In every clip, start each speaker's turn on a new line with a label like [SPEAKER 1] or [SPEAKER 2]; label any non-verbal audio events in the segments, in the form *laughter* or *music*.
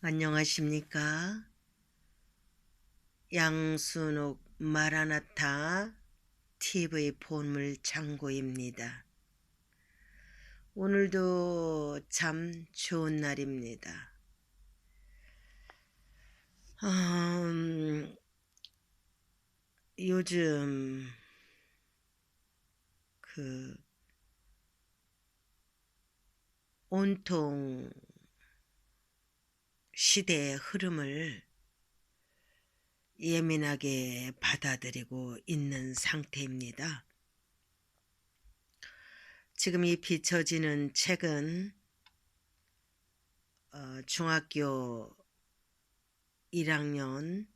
[SPEAKER 1] 안녕하십니까? 양순옥 마라나타 TV 본물 창고입니다. 오늘도 참 좋은 날입니다. 음, 요즘 그 온통 시대의 흐름을 예민하게 받아들이고 있는 상태입니다. 지금 이 비춰지는 책은 어, 중학교 1학년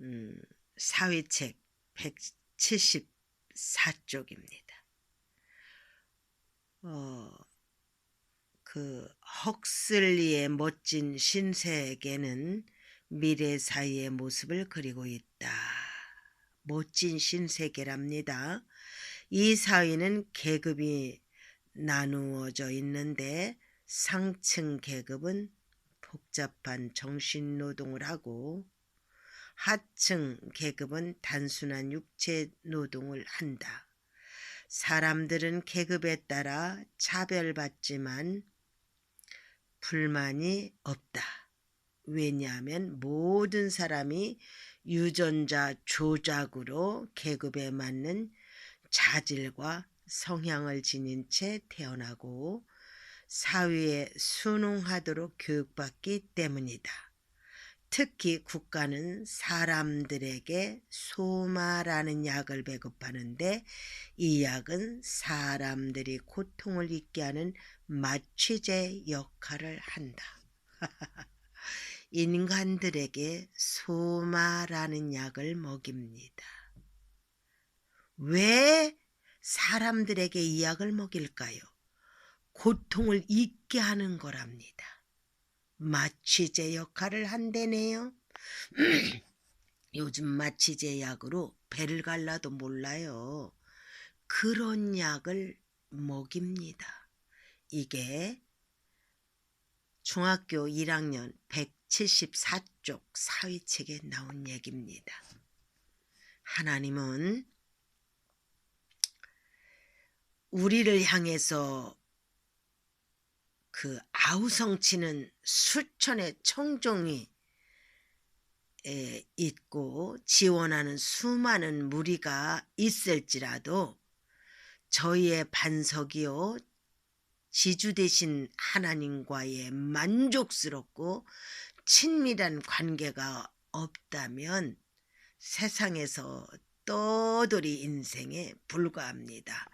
[SPEAKER 1] 음, 사회책 174쪽입니다. 어, 그 헉슬리의 멋진 신세계는 미래 사이의 모습을 그리고 있다. 멋진 신세계랍니다. 이 사회는 계급이 나누어져 있는데 상층 계급은 복잡한 정신 노동을 하고 하층 계급은 단순한 육체 노동을 한다. 사람들은 계급에 따라 차별받지만 불만이 없다. 왜냐하면 모든 사람이 유전자 조작으로 계급에 맞는 자질과 성향을 지닌 채 태어나고 사회에 순응하도록 교육받기 때문이다. 특히 국가는 사람들에게 소마라는 약을 배급하는데 이 약은 사람들이 고통을 잊게 하는 마취제 역할을 한다. *laughs* 인간들에게 소마라는 약을 먹입니다. 왜 사람들에게 이 약을 먹일까요? 고통을 잊게 하는 거랍니다. 마취제 역할을 한대네요. *clears throat* 요즘 마취제 약으로 배를 갈라도 몰라요. 그런 약을 먹입니다. 이게 중학교 1학년 174쪽 사회책에 나온 얘기입니다. 하나님은 우리를 향해서 그 아우성치는 수천의 청종이 있고 지원하는 수많은 무리가 있을지라도 저희의 반석이요 지주 되신 하나님과의 만족스럽고 친밀한 관계가 없다면 세상에서 떠돌이 인생에 불과합니다.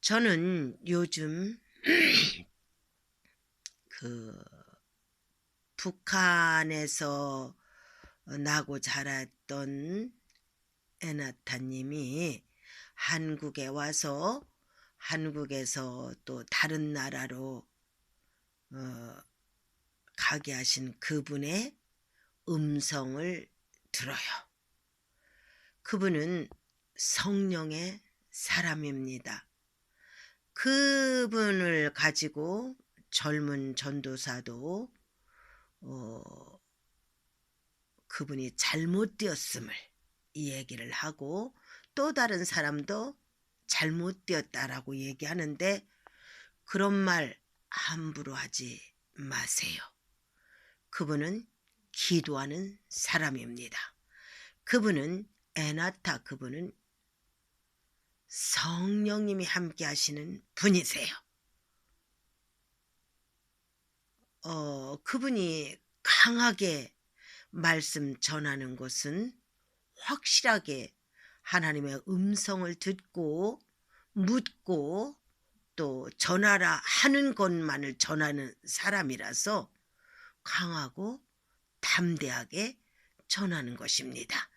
[SPEAKER 1] 저는 요즘 *clears throat* 그 북한에서 나고 자랐던 에나타님이 한국에 와서 한국에서 또 다른 나라로 어, 가게 하신 그분의 음성을 들어요. 그분은 성령의 사람입니다. 그분을 가지고 젊은 전도사도 어, 그분이 잘못되었음을 이 얘기를 하고 또 다른 사람도 잘못되었다라고 얘기하는데 그런 말 함부로 하지 마세요. 그분은 기도하는 사람입니다. 그분은 에나타 그분은 성령님이 함께 하시는 분이세요. 어, 그분이 강하게 말씀 전하는 것은 확실하게 하나님의 음성을 듣고 묻고 또 전하라 하는 것만을 전하는 사람이라서 강하고 담대하게 전하는 것입니다.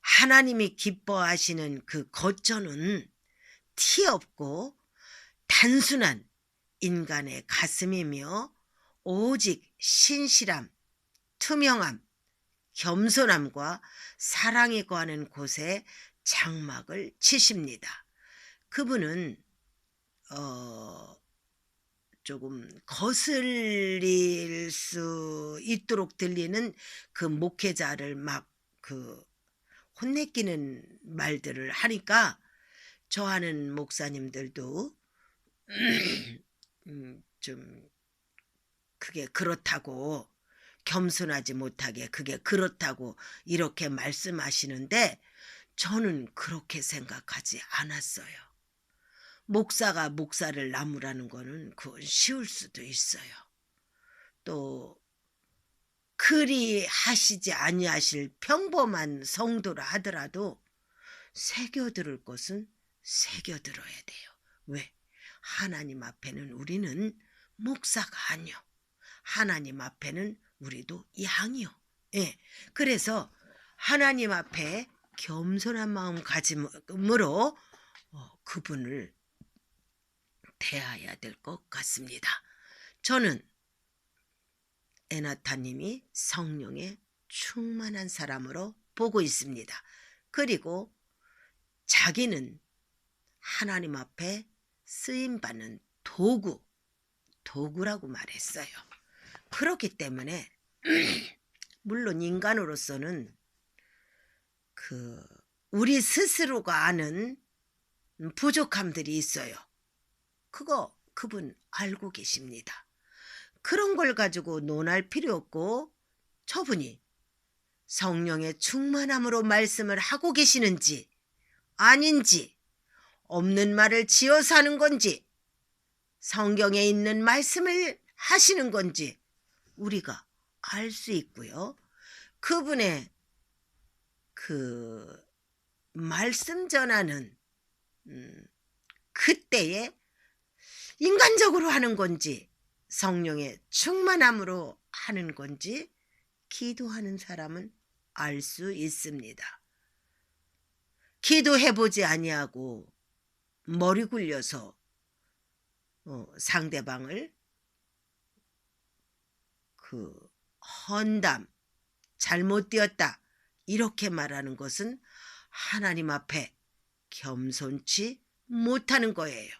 [SPEAKER 1] 하나님이 기뻐하시는 그 거처는 티 없고 단순한 인간의 가슴이며 오직 신실함, 투명함, 겸손함과 사랑이 거하는 곳에 장막을 치십니다. 그분은 어, 조금 거슬릴 수 있도록 들리는 그 목회자를 막 그 혼내키는 말들을 하니까 저하는 목사님들도 *clears throat* 음, 좀 그게 그렇다고 겸손하지 못하게 그게 그렇다고 이렇게 말씀하시는데 저는 그렇게 생각하지 않았어요. 목사가 목사를 나무라는 거는 그건 쉬울 수도 있어요. 또 그리 하시지 아니하실 평범한 성도라 하더라도 새겨들을 것은 새겨들어야 돼요. 왜? 하나님 앞에는 우리는 목사가 아니요. 하나님 앞에는 우리도 양이요. 예. 그래서 하나님 앞에 겸손한 마음 가짐으로 어, 그분을 대해야 될 것 같습니다. 저는 에나타님이 성령에 충만한 사람으로 보고 있습니다. 그리고 자기는 하나님 앞에 쓰임받는 도구, 도구라고 말했어요. 그렇기 때문에, *clears throat* 물론 인간으로서는 그, 우리 스스로가 아는 부족함들이 있어요. 그거 그분 알고 계십니다. 그런 걸 가지고 논할 필요 없고 저분이 성령의 충만함으로 말씀을 하고 계시는지 아닌지 없는 말을 지어서 하는 건지 성경에 있는 말씀을 하시는 건지 우리가 알 수 있고요. 그분의 그 말씀 전하는 음, 그때에 인간적으로 하는 건지 성령의 충만함으로 하는 건지 기도하는 사람은 알 수 있습니다. 기도해 보지 아니하고 머리 굴려서 어, 상대방을 그 헌담 잘못되었다 이렇게 말하는 것은 하나님 앞에 겸손치 못하는 거예요.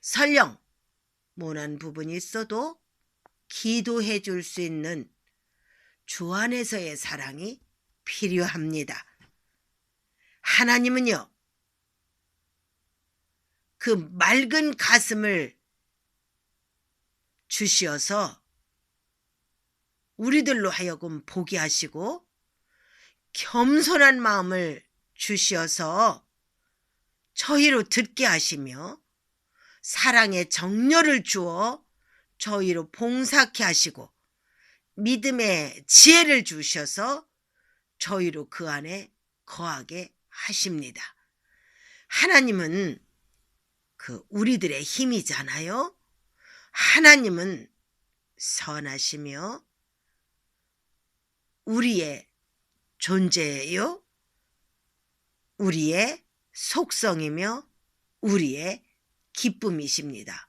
[SPEAKER 1] 설령 모난 부분이 있어도 기도해 줄 수 있는 주 안에서의 사랑이 필요합니다. 하나님은요, 그 맑은 가슴을 주시어서 우리들로 하여금 보게 하시고 겸손한 마음을 주시어서 저희로 듣게 하시며 사랑의 정렬을 주어 저희로 봉사케 하시고 믿음의 지혜를 주셔서 저희로 그 안에 거하게 하십니다. 하나님은 그 우리들의 힘이잖아요. 하나님은 선하시며 우리의 존재예요. 우리의 속성이며 우리의 기쁨이십니다.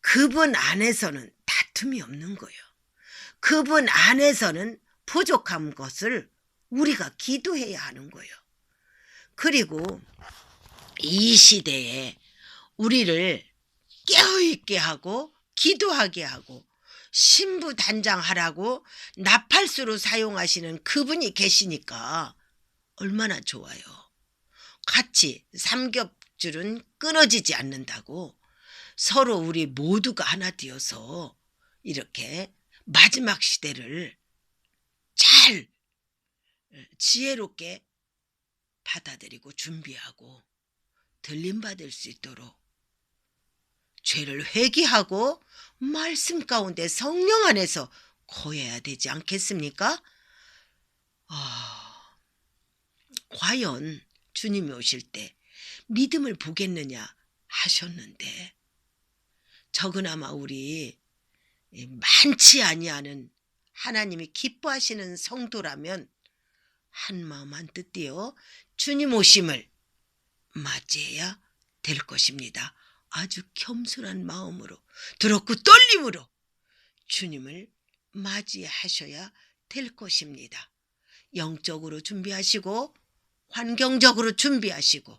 [SPEAKER 1] 그분 안에서는 다툼이 없는 거예요. 그분 안에서는 부족한 것을 우리가 기도해야 하는 거예요. 그리고 이 시대에 우리를 깨어있게 하고 기도하게 하고 신부 단장하라고 나팔수로 사용하시는 그분이 계시니까 얼마나 좋아요. 같이 삼겹줄은 끊어지지 않는다고 서로 우리 모두가 하나 되어서 이렇게 마지막 시대를 잘 지혜롭게 받아들이고 준비하고 들림받을 수 있도록 죄를 회개하고 말씀 가운데 성령 안에서 거해야 되지 않겠습니까? 아, 과연 주님이 오실 때 믿음을 보겠느냐 하셨는데 적으나마 우리 많지 아니하는 하나님이 기뻐하시는 성도라면 한 마음 한 뜻이요 주님 오심을 맞이해야 될 것입니다. 아주 겸손한 마음으로 들었고 떨림으로 주님을 맞이하셔야 될 것입니다. 영적으로 준비하시고 환경적으로 준비하시고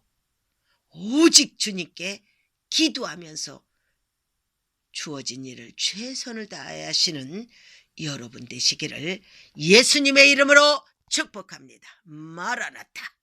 [SPEAKER 1] 오직 주님께 기도하면서 주어진 일을 최선을 다해 하시는 여러분 되시기를 예수님의 이름으로 축복합니다. 마라나타.